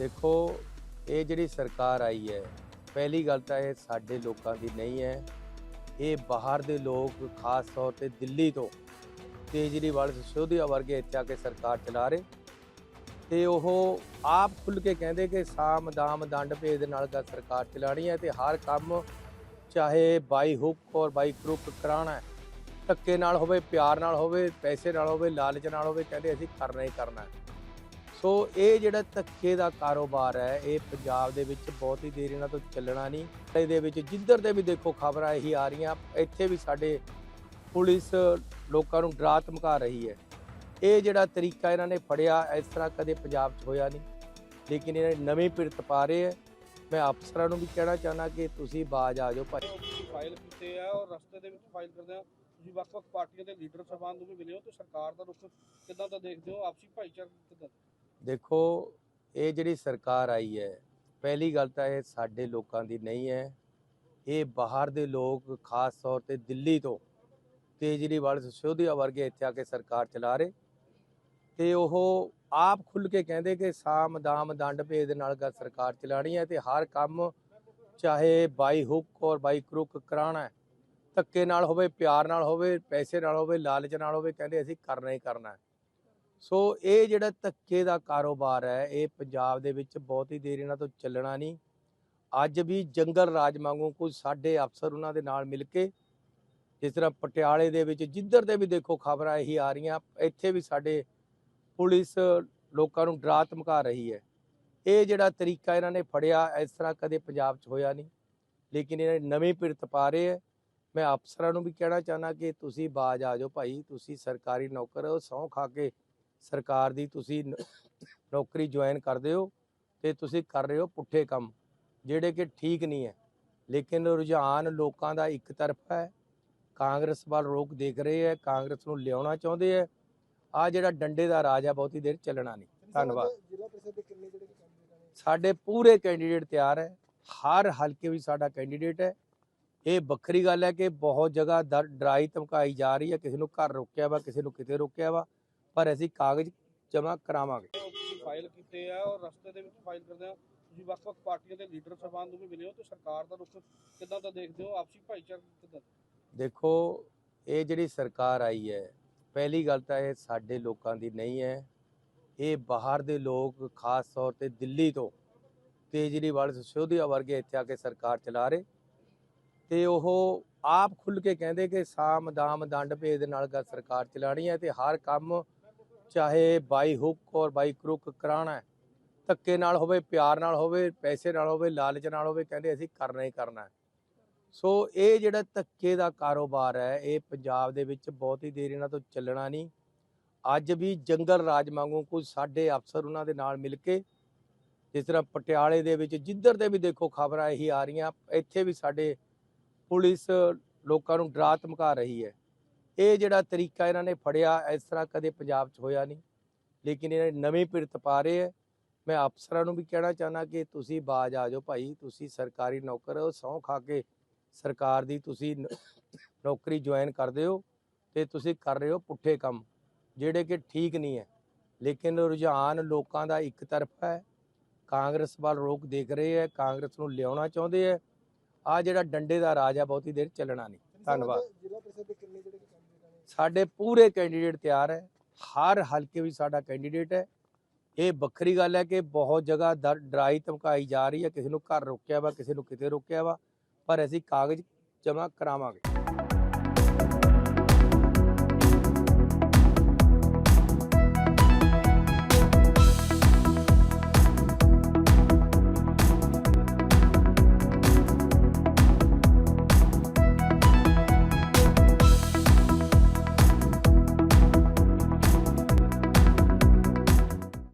ਦੇਖੋ, ਇਹ ਜਿਹੜੀ ਸਰਕਾਰ ਆਈ ਹੈ, ਪਹਿਲੀ ਗੱਲ ਤਾਂ ਇਹ ਸਾਡੇ ਲੋਕਾਂ ਦੀ ਨਹੀਂ ਹੈ। ਇਹ ਬਾਹਰ ਦੇ ਲੋਕ, ਖਾਸ ਤੌਰ ਤੇ ਦਿੱਲੀ ਤੋਂ ਕੇਜਰੀਵਾਲ ਸਿਸੋਦੀਆ ਵਰਗੇ ਇੱਥੇ ਆ ਕੇ ਸਰਕਾਰ ਚਲਾ ਰਹੇ। ਤੇ ਉਹ ਆਪ ਖੁੱਲ ਕੇ ਕਹਿੰਦੇ ਕਿ ਸਾਮ ਦਾਮ ਦੰਡ ਭੇਦ ਦੇ ਨਾਲ ਗਾ ਸਰਕਾਰ ਚਲਾਣੀ ਹੈ ਤੇ ਹਰ ਕੰਮ ਚਾਹੇ ਬਾਈ ਹੁੱਕ ਔਰ ਬਾਈ ਕਰੁੱਕ ਕਰਾਉਣਾ ਹੈ। ਧੱਕੇ ਨਾਲ ਹੋਵੇ, ਪਿਆਰ ਨਾਲ ਹੋਵੇ, ਪੈਸੇ ਨਾਲ ਹੋਵੇ, ਲਾਲਚ ਨਾਲ ਹੋਵੇ, ਕਹਿੰਦੇ ਅਸੀਂ ਕਰਨਾ ਹੀ ਕਰਨਾ ਹੈ। ਸੋ ਇਹ ਜਿਹੜਾ ਧੱਕੇ ਦਾ ਕਾਰੋਬਾਰ ਹੈ, ਇਹ ਪੰਜਾਬ ਦੇ ਵਿੱਚ ਬਹੁਤ ਹੀ ਦੇਰ ਇਹਨਾਂ ਤੋਂ ਚੱਲਣਾ ਨਹੀਂ। ਇਹਦੇ ਵਿੱਚ ਜਿੱਧਰ ਦੇ ਵੀ ਦੇਖੋ ਖਬਰਾਂ ਇਹੀ ਆ ਰਹੀਆਂ, ਇੱਥੇ ਵੀ ਸਾਡੇ ਪੁਲਿਸ ਲੋਕਾਂ ਨੂੰ ਡਰਾ ਧਮਕਾ ਰਹੀ ਹੈ। ਇਹ ਜਿਹੜਾ ਤਰੀਕਾ ਇਹਨਾਂ ਨੇ ਫੜਿਆ, ਇਸ ਤਰ੍ਹਾਂ ਕਦੇ ਪੰਜਾਬ 'ਚ ਹੋਇਆ ਨਹੀਂ। ਲੇਕਿਨ ਇਹਨਾਂ ਨੇ ਨਵੀਂ ਪਿਰਤ ਪਾ ਰਹੇ ਹੈ। ਮੈਂ ਅਫਸਰਾਂ ਨੂੰ ਵੀ ਕਹਿਣਾ ਚਾਹੁੰਦਾ ਕਿ ਤੁਸੀਂ ਬਾਜ ਆ ਜਾਓ ਭਾਈ। ਫਾਈਲ ਕੀਤੇ ਆ ਔਰ ਰਸਤੇ ਦੇ ਵਿੱਚ ਫਾਈਲ ਕਰਦੇ ਆ। ਤੁਸੀਂ ਵੱਖ-ਵੱਖ ਪਾਰਟੀਆਂ ਦੇ ਲੀਡਰ ਸਾਹਿਬਾਨ ਨੂੰ ਵੀ ਮਿਲੇ ਹੋ ਤੇ ਸਰਕਾਰ ਦਾ ਰੁਖ ਕਿੱਦਾਂ ਦਾ ਦੇਖਦੇ ਹੋ? ਆਪਸੀ ਭਾਈਚਾਰਾ ਕਿੱਦਾਂ ਦੇਖੋ, ਇਹ ਜਿਹੜੀ ਸਰਕਾਰ ਆਈ ਹੈ, ਪਹਿਲੀ ਗੱਲ ਤਾਂ ਇਹ ਸਾਡੇ ਲੋਕਾਂ ਦੀ ਨਹੀਂ ਹੈ। ਇਹ ਬਾਹਰ ਦੇ ਲੋਕ, ਖਾਸ ਤੌਰ ਤੇ ਦਿੱਲੀ ਤੋਂ ਕੇਜਰੀਵਾਲ ਸਿਸੋਦੀਆ ਵਰਗੇ ਇੱਥੇ ਆ ਕੇ ਸਰਕਾਰ ਚਲਾ ਰਹੇ। ਤੇ ਉਹ ਆਪ ਖੁੱਲ ਕੇ ਕਹਿੰਦੇ ਕਿ ਸਾਮ ਦਾਮ ਦੰਡ ਭੇਦ ਨਾਲ ਗਾ ਸਰਕਾਰ ਚਲਾਣੀ ਹੈ ਤੇ ਹਰ ਕੰਮ ਚਾਹੇ ਬਾਈ ਹੁੱਕ ਔਰ ਬਾਈ ਕਰੁੱਕ ਕਰਾਉਣਾ ਧੱਕੇ ਨਾਲ ਹੋਵੇ, ਪਿਆਰ ਨਾਲ ਹੋਵੇ, ਪੈਸੇ ਨਾਲ ਹੋਵੇ, ਲਾਲਚ ਨਾਲ ਹੋਵੇ, ਕਹਿੰਦੇ ਅਸੀਂ ਕਰਨਾ ਹੀ ਕਰਨਾ ਹੈ। ਸੋ ਇਹ ਜਿਹੜਾ ਧੱਕੇ ਦਾ ਕਾਰੋਬਾਰ ਹੈ, ਇਹ ਪੰਜਾਬ ਦੇ ਵਿੱਚ ਬਹੁਤ ਹੀ ਦੇਰ ਇਹਨਾਂ ਤੋਂ ਚੱਲਣਾ ਨਹੀਂ। ਅੱਜ ਵੀ ਜੰਗਲ ਰਾਜ ਵਾਂਗੂ ਕੁਝ ਸਾਡੇ ਅਫਸਰ ਉਹਨਾਂ ਦੇ ਨਾਲ ਮਿਲ ਕੇ, ਜਿਸ ਤਰ੍ਹਾਂ ਪਟਿਆਲੇ ਦੇ ਵਿੱਚ ਜਿੱਧਰ ਦੇ ਵੀ ਦੇਖੋ ਖਬਰਾਂ ਇਹੀ ਆ ਰਹੀਆਂ, ਇੱਥੇ ਵੀ ਸਾਡੇ ਪੁਲਿਸ ਲੋਕਾਂ ਨੂੰ ਡਰਾ ਧਮਕਾ ਰਹੀ ਹੈ। ਇਹ ਜਿਹੜਾ ਤਰੀਕਾ ਇਹਨਾਂ ਨੇ ਫੜਿਆ, ਇਸ ਤਰ੍ਹਾਂ ਕਦੇ ਪੰਜਾਬ 'ਚ ਹੋਇਆ ਨਹੀਂ। ਲੇਕਿਨ ਇਹ ਨਵੀਂ ਪਿਰਤ ਪਾ ਰਹੇ ਹੈ। ਮੈਂ ਅਫਸਰਾਂ ਨੂੰ ਵੀ ਕਹਿਣਾ ਚਾਹੁੰਦਾ ਕਿ ਤੁਸੀਂ ਬਾਜ ਆ ਜਾਓ ਭਾਈ, ਤੁਸੀਂ ਸਰਕਾਰੀ ਨੌਕਰ ਹੋ, ਸਹੁੰ ਖਾ ਕੇ ਸਰਕਾਰ ਦੀ ਤੁਸੀਂ ਨੌਕਰੀ ਜੁਆਇਨ ਕਰਦੇ ਹੋ ਤੇ ਤੁਸੀਂ ਕਰ ਰਹੇ ਹੋ ਪੁੱਠੇ ਕੰਮ ਜਿਹੜੇ ਕਿ ਠੀਕ ਨਹੀਂ ਹੈ। ਲੇਕਿਨ ਰੁਝਾਨ ਲੋਕਾਂ ਦਾ ਇੱਕ ਤਰਫਾ ਹੈ ਕਾਂਗਰਸ ਵੱਲ ਰੋਕ ਦੇਖ ਰਹੇ ਹੈ ਕਾਂਗਰਸ ਨੂੰ ਲਿਆਉਣਾ ਚਾਹੁੰਦੇ ਹੈ। ਆ ਜਿਹੜਾ ਡੰਡੇ ਦਾ ਰਾਜ ਹੈ ਬਹੁਤੀ ਦੇਰ ਚੱਲਣਾ ਨਹੀਂ। ਧੰਨਵਾਦ। ਸਾਡੇ ਪੂਰੇ ਕੈਂਡੀਡੇਟ ਤਿਆਰ ਹੈ। ਹਰ ਹਲਕੇ ਵਿੱਚ ਸਾਡਾ ਕੈਂਡੀਡੇਟ ਹੈ। ਇਹ ਵੱਖਰੀ ਗੱਲ ਹੈ ਕਿ ਬਹੁਤ ਜਗ੍ਹਾ ਡਰਾਈ ਧਮਕਾਈ ਜਾ ਰਹੀ ਹੈ। ਕਿਸੇ ਨੂੰ ਘਰ ਰੋਕਿਆ ਵਾ ਕਿਸੇ ਨੂੰ ਕਿਤੇ ਰੋਕਿਆ ਵਾ। ਪਰ ਅਸੀਂ ਕਾਗਜ਼ ਜਮ੍ਹਾਂ ਕਰਾਵਾਂਗੇ। ਫਾਈਲ ਕੀਤੇ ਆ ਔਰ ਰਸਤੇ ਦੇ ਵਿੱਚ ਫਾਈਲ ਕਰਦੇ ਆ। ਤੁਸੀਂ ਵੱਖ-ਵੱਖ ਪਾਰਟੀਆਂ ਦੇ ਲੀਡਰ ਸਾਹਿਬਾਨ ਨੂੰ ਵੀ ਮਿਲੇ ਹੋ ਤੇ ਸਰਕਾਰ ਦਾ ਰੁਖ ਕਿੱਦਾਂ ਦਾ ਦੇਖਦੇ ਹੋ? ਆਪਸੀ ਭਾਈਚਾਰਾ ਕਿੱਦਾਂ ਦੇਖੋ ਇਹ ਜਿਹੜੀ ਸਰਕਾਰ ਆਈ ਹੈ ਪਹਿਲੀ ਗੱਲ ਤਾਂ ਇਹ ਸਾਡੇ ਲੋਕਾਂ ਦੀ ਨਹੀਂ ਹੈ। ਇਹ ਬਾਹਰ ਦੇ ਲੋਕ ਖਾਸ ਤੌਰ ਤੇ ਦਿੱਲੀ ਤੋਂ ਕੇਜਰੀਵਾਲ ਸਿਸੋਦੀਆ ਵਰਗੇ ਇੱਥੇ ਆ ਕੇ ਸਰਕਾਰ ਚਲਾ ਰਹੇ। ਤੇ ਉਹ ਆਪ ਖੁੱਲ ਕੇ ਕਹਿੰਦੇ ਕਿ ਸਾਮ ਦਾਮ ਦੰਡ ਭੇਦ ਨਾਲ ਸਰਕਾਰ ਚਲਾਣੀ ਹੈ ਤੇ ਹਰ ਕੰਮ ਚਾਹੇ ਬਾਈ ਹੁੱਕ ਔਰ ਬਾਈ ਕਰੁੱਕ ਕਰਾਉਣਾ ਧੱਕੇ ਨਾਲ ਹੋਵੇ, ਪਿਆਰ ਨਾਲ ਹੋਵੇ, ਪੈਸੇ ਨਾਲ ਹੋਵੇ, ਲਾਲਚ ਨਾਲ ਹੋਵੇ, ਕਹਿੰਦੇ ਅਸੀਂ ਕਰਨਾ ਹੀ ਕਰਨਾ ਸੋ ਇਹ ਜਿਹੜਾ ਧੱਕੇ ਦਾ ਕਾਰੋਬਾਰ ਹੈ, ਇਹ ਪੰਜਾਬ ਦੇ ਵਿੱਚ ਬਹੁਤ ਹੀ ਦੇਰ ਇਹਨਾਂ ਤੋਂ ਚੱਲਣਾ ਨਹੀਂ। ਅੱਜ ਵੀ ਜੰਗਲ ਰਾਜ ਵਾਂਗੂ ਕੁਝ ਸਾਡੇ ਅਫਸਰ ਉਹਨਾਂ ਦੇ ਨਾਲ ਮਿਲ ਕੇ, ਜਿਸ ਤਰ੍ਹਾਂ ਪਟਿਆਲੇ ਦੇ ਵਿੱਚ ਜਿੱਧਰ ਦੇ ਵੀ ਦੇਖੋ ਖਬਰਾਂ ਇਹੀ ਆ ਰਹੀਆਂ, ਇੱਥੇ ਵੀ ਸਾਡੇ ਪੁਲਿਸ ਲੋਕਾਂ ਨੂੰ ਡਰਾ ਧਮਕਾ ਰਹੀ ਹੈ। ਇਹ ਜਿਹੜਾ ਤਰੀਕਾ ਇਹਨਾਂ ਨੇ ਫੜਿਆ, ਇਸ ਤਰ੍ਹਾਂ ਕਦੇ ਪੰਜਾਬ 'ਚ ਹੋਇਆ ਨਹੀਂ। ਲੇਕਿਨ ਇਹ ਨਵੀਂ ਪਿਰਤ ਪਾ ਰਹੇ ਹੈ। ਮੈਂ ਅਫਸਰਾਂ ਨੂੰ ਵੀ ਕਹਿਣਾ ਚਾਹੁੰਦਾ ਕਿ ਤੁਸੀਂ ਬਾਜ ਆ ਜਾਓ ਭਾਈ, ਤੁਸੀਂ ਸਰਕਾਰੀ ਨੌਕਰ ਹੋ, ਸਹੁੰ ਖਾ ਕੇ ਸਰਕਾਰ ਦੀ ਤੁਸੀਂ ਨੌਕਰੀ ਜੁਆਇਨ ਕਰਦੇ ਹੋ ਤੇ ਤੁਸੀਂ ਕਰ ਰਹੇ ਹੋ ਪੁੱਠੇ ਕੰਮ, ਜਿਹੜੇ ਕਿ ਠੀਕ ਨਹੀਂ ਹੈ। ਲੇਕਿਨ ਰੁਝਾਨ ਲੋਕਾਂ ਦਾ ਇੱਕ ਤਰਫਾ ਹੈ। ਕਾਂਗਰਸ ਵੱਲ ਰੋਕ ਦੇਖ ਰਹੇ ਹੈ, ਕਾਂਗਰਸ ਨੂੰ ਲਿਆਉਣਾ ਚਾਹੁੰਦੇ ਹੈ। ਆ ਜਿਹੜਾ ਡੰਡੇ ਦਾ ਰਾਜ ਹੈ, ਬਹੁਤੀ ਦੇਰ ਚੱਲਣਾ ਨਹੀਂ। ਧੰਨਵਾਦ। ਜ਼ਿਲ੍ਹਾ ਪ੍ਰੀਸ਼ਦ ਦੇ ਕਿੰਨੇ ਜਿਹੜੇ ਸਾਡੇ ਪੂਰੇ ਕੈਂਡੀਡੇਟ ਤਿਆਰ ਹੈ। ਹਰ ਹਲਕੇ ਵਿੱਚ ਸਾਡਾ ਕੈਂਡੀਡੇਟ ਹੈ। ਇਹ ਵੱਖਰੀ ਗੱਲ ਹੈ ਕਿ ਬਹੁਤ ਜਗ੍ਹਾ ਦਰ- ਡਰਾਈ ਧਮਕਾਈ ਜਾ ਰਹੀ ਹੈ। ਕਿਸੇ ਨੂੰ ਘਰ ਰੋਕਿਆ ਵਾ, ਕਿਸੇ ਨੂੰ ਕਿਤੇ ਰੋਕਿਆ ਵਾ। ਪਰ ਅਸੀਂ ਕਾਗਜ਼ ਜਮ੍ਹਾਂ ਕਰਾਵਾਂਗੇ।